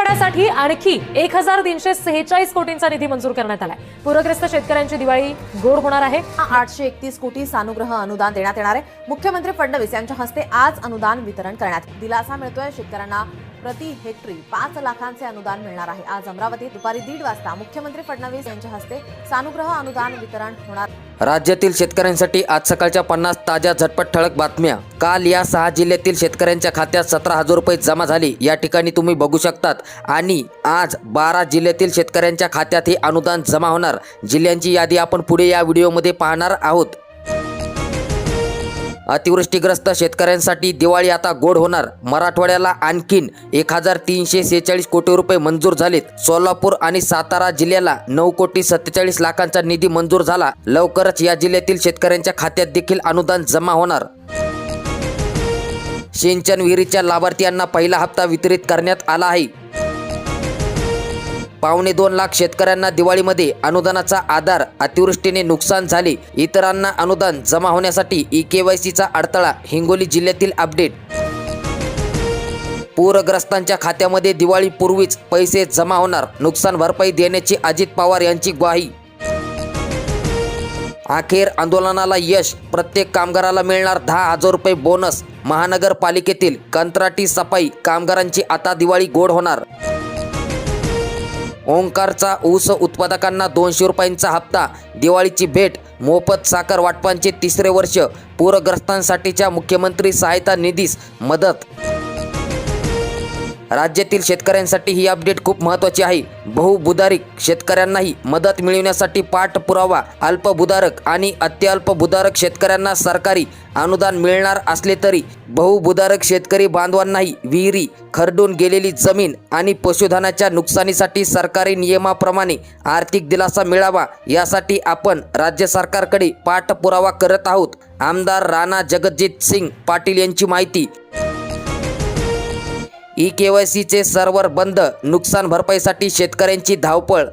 मराठवाड्यासाठी आणखी एक हजार तीनशे सेहेचाळीस कोटींचा निधी मंजूर करण्यात आलाय. पूरग्रस्त शेतकऱ्यांची दिवाळी गोड होणार आहे. आठशे एकतीस कोटी सानुग्रह अनुदान देण्यात येणार आहे. मुख्यमंत्री फडणवीस यांच्या हस्ते आज अनुदान वितरण करण्यात दिलासा मिळतोय. शेतकऱ्यांना प्रति हेक्टरी पाच लाखांचे अनुदान मिळणार आहे. आज अमरावतीत दुपारी दीड वाजता मुख्यमंत्री फडणवीस यांच्या हस्ते सानुग्रह अनुदान वितरण होणार. राज्यातील शेतकऱ्यांसाठी आज सकाळच्या पन्नास ताज्या झटपट ठळक बातम्या. काल या सहा जिल्ह्यातील शेतकऱ्यांच्या खात्यात सतरा हजार रुपये जमा झाले. या ठिकाणी तुम्ही बघू शकतात. आणि आज बारा जिल्ह्यातील शेतकऱ्यांच्या खात्यात हे अनुदान जमा होणार. जिल्ह्यांची यादी आपण पुढे या व्हिडिओमध्ये पाहणार आहोत. अतिवृष्टीग्रस्त शेतकऱ्यांसाठी दिवाळी आता गोड होणार. मराठवाड्याला आणखीन एक हजार तीनशे सेहेचाळीस कोटी रुपये मंजूर झालेत. सोलापूर आणि सातारा जिल्ह्याला नऊ कोटी सत्तेचाळीस लाखांचा निधी मंजूर झाला. लवकरच या जिल्ह्यातील शेतकऱ्यांच्या खात्यात देखील अनुदान जमा होणार. सिंचन विहिरीच्या लाभार्थ्यांना पहिला हप्ता वितरित करण्यात आला आहे. पावणे दोन लाख शेतकऱ्यांना दिवाळीमध्ये अनुदानाचा आधार अतिवृष्टीने नुकसान झाले. इतरांना अनुदान जमा होण्यासाठी ई के वाय सीचा अडथळा हिंगोली जिल्ह्यातील अपडेट. पूरग्रस्तांच्या खात्यामध्ये दिवाळीपूर्वीच पैसे जमा होणार नुकसान भरपाई देण्याची अजित पवार यांची ग्वाही. अखेर आंदोलनाला यश प्रत्येक कामगाराला मिळणार दहा हजार रुपये बोनस महानगरपालिकेतील कंत्राटी सफाई कामगारांची आता दिवाळी गोड होणार. ओंकारचा ऊस उत्पादकांना दोनशे रुपयांचा हप्ता दिवाळीची भेट मोफत साखर वाटपांचे तिसरे वर्ष पूरग्रस्तांसाठीच्या मुख्यमंत्री सहायता निधीस मदत राज्यातील शेतकऱ्यांसाठी ही अपडेट खूप महत्त्वाची आहे. बहुबुधारिक शेतकऱ्यांनाही मदत मिळविण्यासाठी पाठपुरावा अल्पभूधारक आणि अत्यल्पभूधारक शेतकऱ्यांना सरकारी अनुदान मिळणार असले तरी बहुभूधारक शेतकरी बांधवांनाही विहिरी खरडून गेलेली जमीन आणि पशुधनाच्या नुकसानीसाठी सरकारी नियमाप्रमाणे आर्थिक दिलासा मिळावा यासाठी आपण राज्य सरकारकडे पाठपुरावा करत आहोत. आमदार राणा जगजित सिंग पाटील यांची माहिती. ई के वाय सीचे सर्व्हर बंद नुकसान भरपाईसाठी शेतकऱ्यांची धावपळ.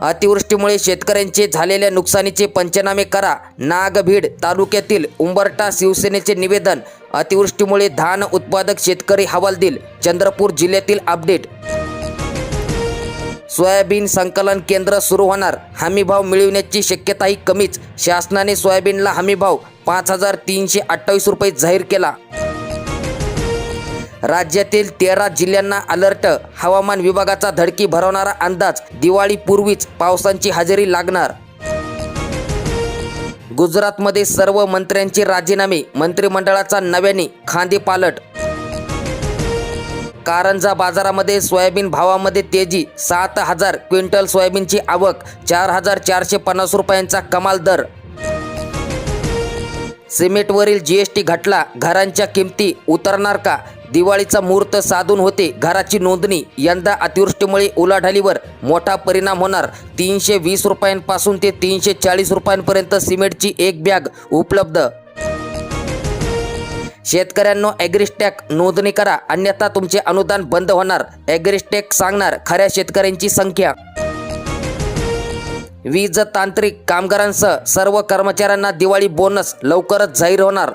अतिवृष्टीमुळे शेतकऱ्यांचे झालेल्या नुकसानीचे पंचनामे करा. नागभीड तालुक्यातील उंबरटा शिवसेनेचे निवेदन अतिवृष्टीमुळे धान उत्पादक शेतकरी हवालदिल चंद्रपूर जिल्ह्यातील अपडेट. सोयाबीन संकलन केंद्र सुरू होणार हमीभाव मिळविण्याची शक्यताही कमीच शासनाने सोयाबीनला हमीभाव पाच हजार तीनशे अठ्ठावीस रुपये जाहीर केला. राज्यातील तेरा जिल्ह्यांना अलर्ट. हवामान विभागाचा धडकी भरवणारा अंदाज दिवाळीपूर्वीच पावसांची हजेरी लागणार. गुजरातमध्ये सर्व मंत्र्यांचे राजीनामे मंत्रिमंडळाचा नव्याने खांदेपालट कारंजा बाजारामध्ये सोयाबीन भावामध्ये तेजी सात हजार क्विंटल सोयाबीनची आवक चार हजार चारशे पन्नास रुपयांचा कमाल दर. सिमेंटवरील जीएसटी घटला घरांच्या किमती उतरणार का? दिवाळीचा मुहूर्त साधून होते. घराची नोंदणी यंदा अतिवृष्टीमुळे उलाढालीवर मोठा परिणाम होणार. तीनशे वीस रुपयांपासून ते तीनशे चाळीस रुपयांपर्यंत सिमेंटची एक बॅग उपलब्ध. शेतकऱ्यांनो ॲग्रिस्टॅक नोंदणी करा. अन्यथा तुमचे अनुदान बंद होणार. ॲग्रिस्टॅक सांगणार खऱ्या शेतकऱ्यांची संख्या. वीज तांत्रिक कामगारांसह सर्व कर्मचाऱ्यांना दिवाळी बोनस लवकरच जाहीर होणार.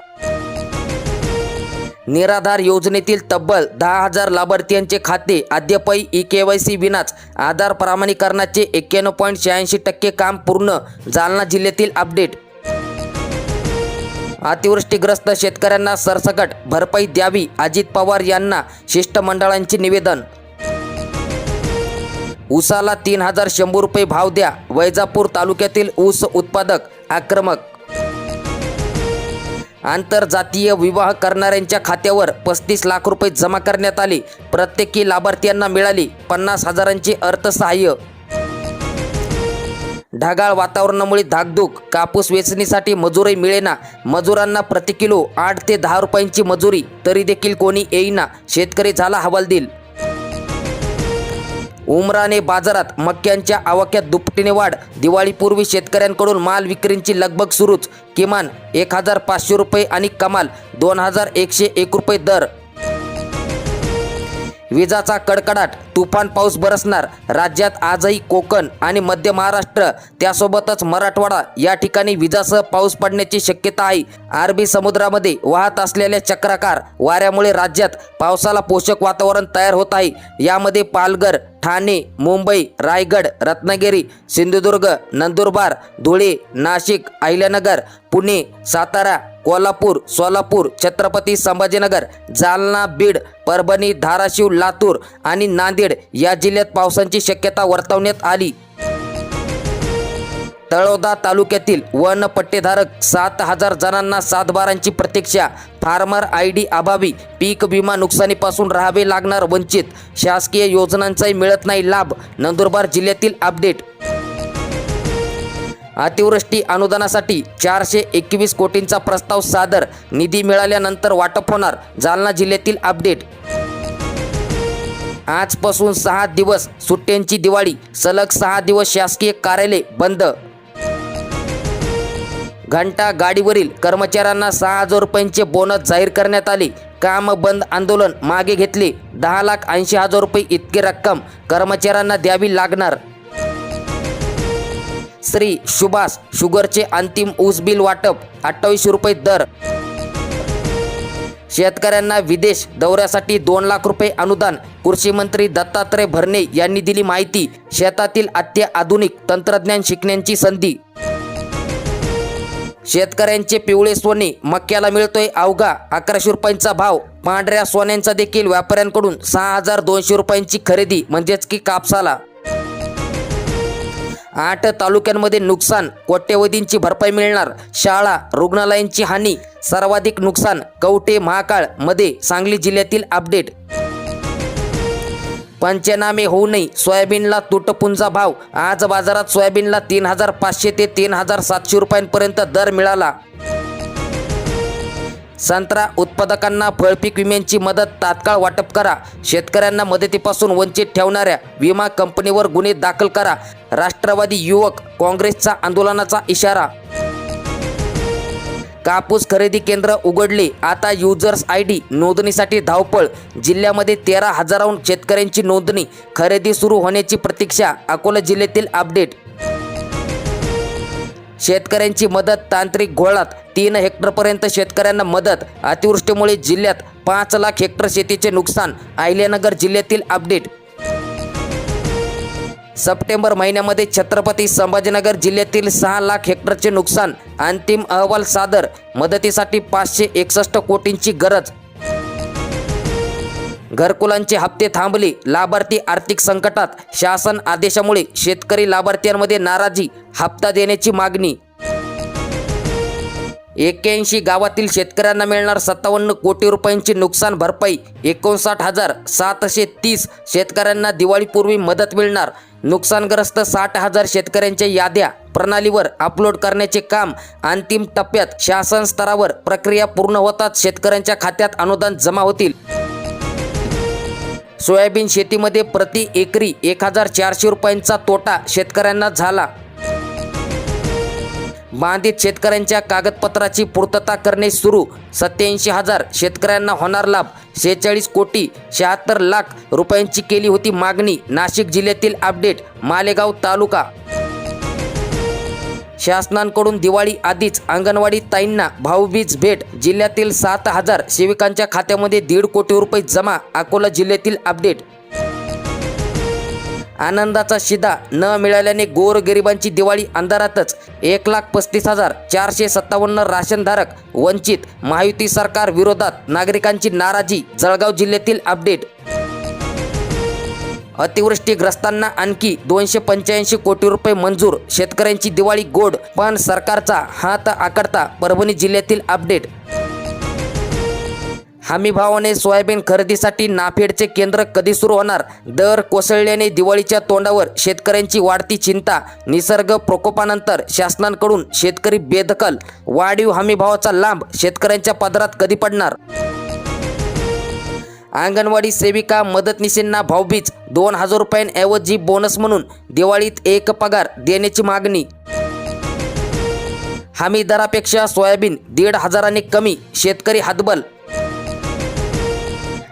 निराधार योजनेतील तब्बल दहा हजार लाभार्थ्यांचे खाते अद्यापही ई के वाय सी विनाच. आधार प्रमाणीकरणाचे एक्क्याण्णव पॉईंट शहाऐंशी टक्के काम पूर्ण जालना जिल्ह्यातील अपडेट. अतिवृष्टीग्रस्त शेतकऱ्यांना सरसकट भरपाई द्यावी अजित पवार यांना शिष्टमंडळांचे निवेदन. ऊसाला तीन हजार शंभर रुपये भाव द्या. वैजापूर तालुक्यातील ऊस उत्पादक आक्रमक आंतरजातीय विवाह करणाऱ्यांच्या खात्यावर पस्तीस लाख रुपये जमा करण्यात आले. प्रत्येकी लाभार्थ्यांना मिळाली पन्नास हजारांचे अर्थसहाय्य. ढगाळ वातावरणामुळे धाकधूक कापूस वेचणीसाठी मजुरी मिळेना. मजुरांना प्रति किलो आठ ते दहा रुपयांची मजुरी तरी देखील कोणी येईना. शेतकरी झाला हवालदिल. उमराने बाजारात मक्यांच्या आवाक्यात दुपटीने वाढ दिवाळीपूर्वी शेतकऱ्यांकडून माल विक्रींची लगबग सुरूच किमान एक हजार पाचशे रुपये आणि कमाल दोन हजार एकशे एक रुपये दर विजाचा कडकडाट तुफान पाऊस बरसणार राज्यात आजही कोकण आणि मध्य महाराष्ट्र त्यासोबतच मराठवाडा या ठिकाणी विजासह पाऊस पडण्याची शक्यता आहे. अरबी समुद्रामध्ये वाहत असलेल्या चक्राकार वाऱ्यामुळे राज्यात पावसाला पोषक वातावरण तयार होत आहे. यामध्ये पालघर ठाणे मुंबई रायगड रत्नागिरी सिंधुदुर्ग नंदुरबार धुळे नाशिक अहिल्यानगर पुणे सातारा कोल्हापूर सोलापूर छत्रपती संभाजीनगर जालना बीड परभणी धाराशिव लातूर आणि नांदेड या जिल्ह्यात पावसाची शक्यता वर्तवण्यात आली. तळोदा तालुक्यातील वन पट्टेधारक सात हजार जणांना सातबारांची प्रतीक्षा. फार्मर आय डी अभावी पीक विमा नुकसानीपासून राहावे लागणार वंचित. शासकीय योजनांचाही मिळत नाही लाभ. नंदुरबार जिल्ह्यातील अपडेट अतिवृष्टी अनुदानासाठी चारशे एकवीस कोटींचा प्रस्ताव सादर. निधी मिळाल्यानंतर वाटप होणार. जालना जिल्ह्यातील अपडेट. आजपासून सहा दिवस सुट्ट्यांची दिवाळी. सलग सहा दिवस शासकीय कार्यालय बंद. घंटा गाडीवरील कर्मचाऱ्यांना सहा हजार रुपयांचे बोनस जाहीर करण्यात आले. काम बंद आंदोलन मागे घेतले. दहा लाख ऐंशी हजार रुपये इतकी रक्कम कर्मचाऱ्यांना द्यावी लागणार. श्री सुभाष शुगरचे अंतिम ऊस बिल वाटप अठ्ठावीसशे रुपये दर. शेतकऱ्यांना विदेश दौऱ्यासाठी दोन लाख रुपये अनुदान कृषी मंत्री दत्तात्रय भरणे यांनी दिली माहिती शेतातील अत्याधुनिक तंत्रज्ञान शिकण्याची संधी. शेतकऱ्यांचे पिवळे सोने मक्याला मिळतोय अवघा अकराशे रुपयांचा भाव पांढऱ्या सोन्यांचा देखील व्यापाऱ्यांकडून सहा हजार दोनशे रुपयांची खरेदी म्हणजेच की कापसाला. आठ तालुक्यांमध्ये नुकसान कोट्यवधींची भरपाई मिळणार शाळा रुग्णालयांची हानी सर्वाधिक नुकसान कवटे महाकाळमध्ये सांगली जिल्ह्यातील अपडेट. पंचनामे होऊ नये सोयाबीनला तुटपुंजा भाव आज बाजारात सोयाबीनला तीन हजार पाचशे ते तीन हजार सातशे रुपयांपर्यंत दर मिळाला. संत्रा उत्पादकांना फळपीक विम्यांची मदत तात्काळ वाटप करा. शेतकऱ्यांना मदतीपासून वंचित ठेवणाऱ्या विमा कंपनीवर गुन्हे दाखल करा. राष्ट्रवादी युवक काँग्रेसचा आंदोलनाचा इशारा. कापूस खरेदी केंद्र उघडले. आता युजर्स आय डी नोंदणीसाठी धावपळ. जिल्ह्यामध्ये तेरा हजाराहून शेतकऱ्यांची नोंदणी. खरेदी सुरू होण्याची प्रतीक्षा. अकोला जिल्ह्यातील अपडेट. शेतकऱ्यांची मदत तांत्रिक घोळात. तीन हेक्टरपर्यंत शेतकऱ्यांना मदत. अतिवृष्टीमुळे जिल्ह्यात पाच लाख हेक्टर शेतीचे नुकसान अहिल्यानगर जिल्ह्यातील अपडेट. सप्टेंबर महिन्यामध्ये छत्रपती संभाजीनगर जिल्ह्यातील सहा लाख हेक्टरचे नुकसान अंतिम अहवाल सादर मदतीसाठी पाचशे एकसष्ट कोटींची गरज. घरकुलांचे हप्ते थांबले लाभार्थी आर्थिक संकटात शासन आदेशामुळे शेतकरी लाभार्थ्यांमध्ये नाराजी हप्ता देण्याची मागणी. एक्क्याऐंशी गावातील शेतकऱ्यांना मिळणार सत्तावन्न कोटी रुपयांची नुकसान भरपाई एकोणसाठ हजार सातशे तीस शेतकऱ्यांना दिवाळीपूर्वी मदत मिळणार. नुकसानग्रस्त साठ हजार शेतकऱ्यांच्या याद्या प्रणालीवर अपलोड करण्याचे काम अंतिम टप्प्यात शासन स्तरावर प्रक्रिया पूर्ण होताच शेतकऱ्यांच्या खात्यात अनुदान जमा होतील. सोयाबीन शेतीमध्ये प्रति एकरी एक हजार चारशे रुपयांचा तोटा शेतकऱ्यांना झाला. बाधित शेतकऱ्यांच्या कागदपत्राची पूर्तता करणे सुरू. सत्याऐंशी हजार शेतकऱ्यांना होणार लाभ. शेहेचाळीस कोटी शहात्तर लाख रुपयांची केली होती मागणी. नाशिक जिल्ह्यातील अपडेट मालेगाव तालुका. शासनांकडून दिवाळी आधीच अंगणवाडी ताईंना भाऊबीज भेट. जिल्ह्यातील सात हजार सेविकांच्या खात्यामध्ये दीड कोटी रुपये जमा. अकोला जिल्ह्यातील अपडेट आनंदाचा शिदा न मिळाल्याने गोरगरिबांची दिवाळी अंधारातच. एक लाख पस्तीस हजार चारशे सत्तावन्न राशनधारक वंचित महायुती सरकार विरोधात नागरिकांची नाराजी जळगाव जिल्ह्यातील अपडेट. अतिवृष्टीग्रस्तांना आणखी दोनशे पंच्याऐंशी कोटी रुपये मंजूर. शेतकऱ्यांची दिवाळी गोड पण सरकारचा हात आकडता परभणी जिल्ह्यातील अपडेट. हमीभावाने सोयाबीन खरेदीसाठी नाफेडचे केंद्र कधी सुरू होणार? दर कोसळल्याने दिवाळीच्या तोंडावर शेतकऱ्यांची वाढती चिंता. निसर्ग प्रकोपानंतर शासनांकडून शेतकरी बेदखल. वाढीव हमीभावाचा लांब शेतकऱ्यांच्या पदरात कधी पडणार? अंगणवाडी सेविका मदतनीशींना भाऊबीज. दोन हजार रुपयांऐवजी बोनस म्हणून दिवाळीत एक पगार देण्याची मागणी. हमी दरापेक्षा सोयाबीन दीड हजारांनी कमी. शेतकरी हातबल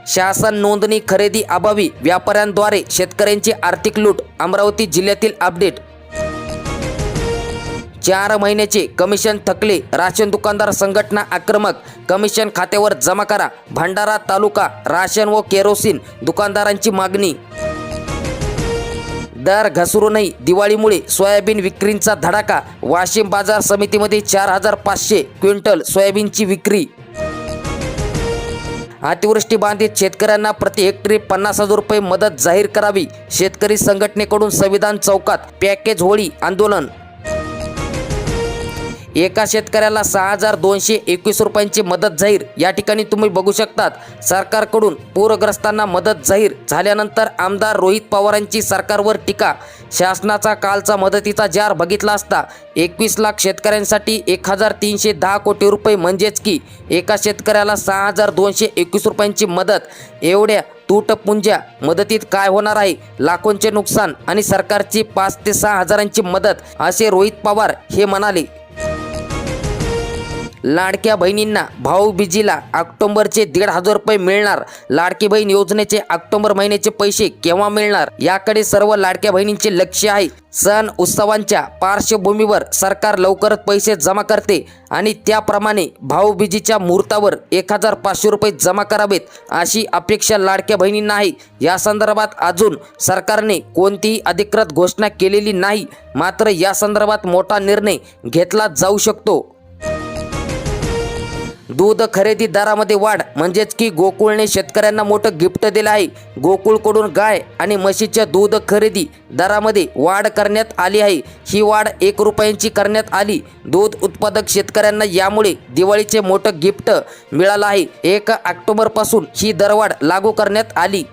शासन नोंदणी खरेदी अभावी व्यापाऱ्यांद्वारे शेतकऱ्यांची आर्थिक लूट अमरावती जिल्ह्यातील अपडेट. चार महिन्याचे कमिशन थकले राशन दुकानदार संघटना आक्रमक. कमिशन खात्यावर जमा करा. भंडारा तालुका राशन व केरोसिन दुकानदारांची मागणी. दर घसरूनही दिवाळीमुळे सोयाबीन विक्रींचा धडाका. वाशिम बाजार समितीमध्ये चार हजार पाचशे क्विंटल सोयाबीनची विक्री. अतिवृष्टी बाधित शेतकऱ्यांना प्रति हेक्टरी पन्नास हजार रुपये मदत जाहीर करावी. शेतकरी संघटनेकडून संविधान चौकात पॅकेज होळी आंदोलन एका शेतकऱ्याला सहा हजार दोनशे एकवीस रुपयांची मदत जाहीर. या ठिकाणी तुम्ही बघू शकतात सरकारकडून पूरग्रस्तांना मदत जाहीर झाल्यानंतर आमदार रोहित पवारांची सरकारवर टीका. शासनाचा कालचा मदतीचा जार बघितला असता एकवीस लाख शेतकऱ्यांसाठी एक हजार तीनशे दहा कोटी रुपये म्हणजेच की एका शेतकऱ्याला सहा हजार दोनशे एकवीस रुपयांची मदत. एवढ्या तुटपुंज्या मदतीत काय होणार आहे? लाखोंचे नुकसान आणि सरकारची पाच ते सहा हजारांची मदत असे रोहित पवार हे म्हणाले. लाडक्या बहिणींना भाऊबीजीला ऑक्टोबरचे दीड हजार रुपये मिळणार. लाडकी बहीण योजनेचे ऑक्टोबर महिन्याचे पैसे केव्हा मिळणार? याकडे सर्व लाडक्या बहिणींचे लक्ष आहे. सण उत्सवांच्या पार्श्वभूमीवर सरकार लवकरच पैसे जमा करते आणि त्याप्रमाणे भाऊबीजीच्या मुहूर्तावर एक हजार पाचशे रुपये जमा करावेत अशी अपेक्षा लाडक्या बहिणींना आहे. या संदर्भात अजून सरकारने कोणतीही अधिकृत घोषणा केलेली नाही. मात्र या संदर्भात मोठा निर्णय घेतला जाऊ शकतो. दूध खरेदी दरामध्ये वाढ म्हणजेच की गोकुळने शेतकऱ्यांना मोठं गिफ्ट दिलं आहे. गोकुळकडून गाय आणि म्हशीच्या दूध खरेदी दरामध्ये वाढ करण्यात आली आहे. ही वाढ एक रुपयांची करण्यात आली. दूध उत्पादक शेतकऱ्यांना यामुळे दिवाळीचे मोठं गिफ्ट मिळालं आहे. एक ऑक्टोबरपासून ही दरवाढ लागू करण्यात आली.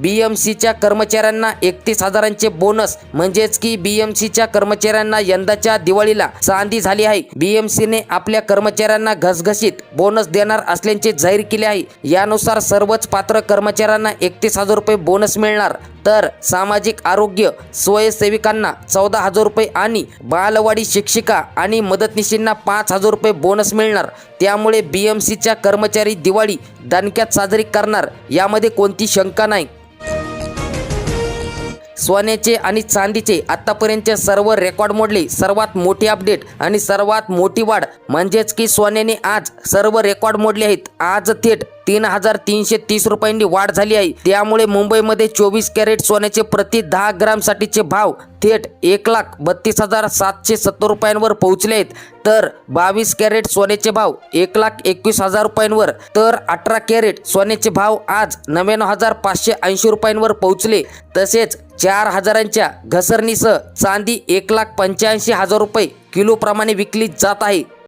बी एम सीच्या कर्मचाऱ्यांना एकतीस हजारांचे बोनस. म्हणजेच की बी एम सीच्या कर्मचाऱ्यांना यंदाच्या दिवाळीला चांदी झाली आहे. बी एम सीने आपल्या कर्मचाऱ्यांना घसघशीत बोनस देणार असल्याचे जाहीर केले आहे. यानुसार सर्वच पात्र कर्मचाऱ्यांना एकतीस हजार रुपये बोनस मिळणार. तर सामाजिक आरोग्य स्वयंसेविकांना चौदा हजार रुपये आणि बालवाडी शिक्षिका आणि मदतनीशींना पाच हजार रुपये बोनस मिळणार. त्यामुळे बी एम सीच्या कर्मचारी दिवाळी दणक्यात साजरी करणार. यामध्ये कोणती शंका नाही. सोन्याचे आणि चांदीचे आतापर्यंतचे सर्व रेकॉर्ड मोडले. सर्वात मोठी अपडेट आणि सर्वात मोठी वाढ म्हणजेच की सोन्याने आज सर्व रेकॉर्ड मोडले आहेत. आज थेट तीन हजार तीनशे तीस रुपयांनी वाढ झाली आहे. त्यामुळे मुंबईमध्ये चोवीस कॅरेट सोन्याचे प्रति दहा ग्रामसाठीचे भाव थेट एक लाख बत्तीस हजार सातशे सत्तर रुपयांवर पोहोचले आहेत. तर बावीस कॅरेट सोन्याचे भाव एक लाख एकवीस हजार रुपयांवर तर अठरा कॅरेट सोन्याचे भाव आज नव्याण्णव हजार पाचशे ऐंशी रुपयांवर पोहोचले. तसेच चार हजारांच्या घसरणीसह चांदी एक लाख पंच्याऐंशी हजार रुपये किलोप्रमाणे विकली जात आहे.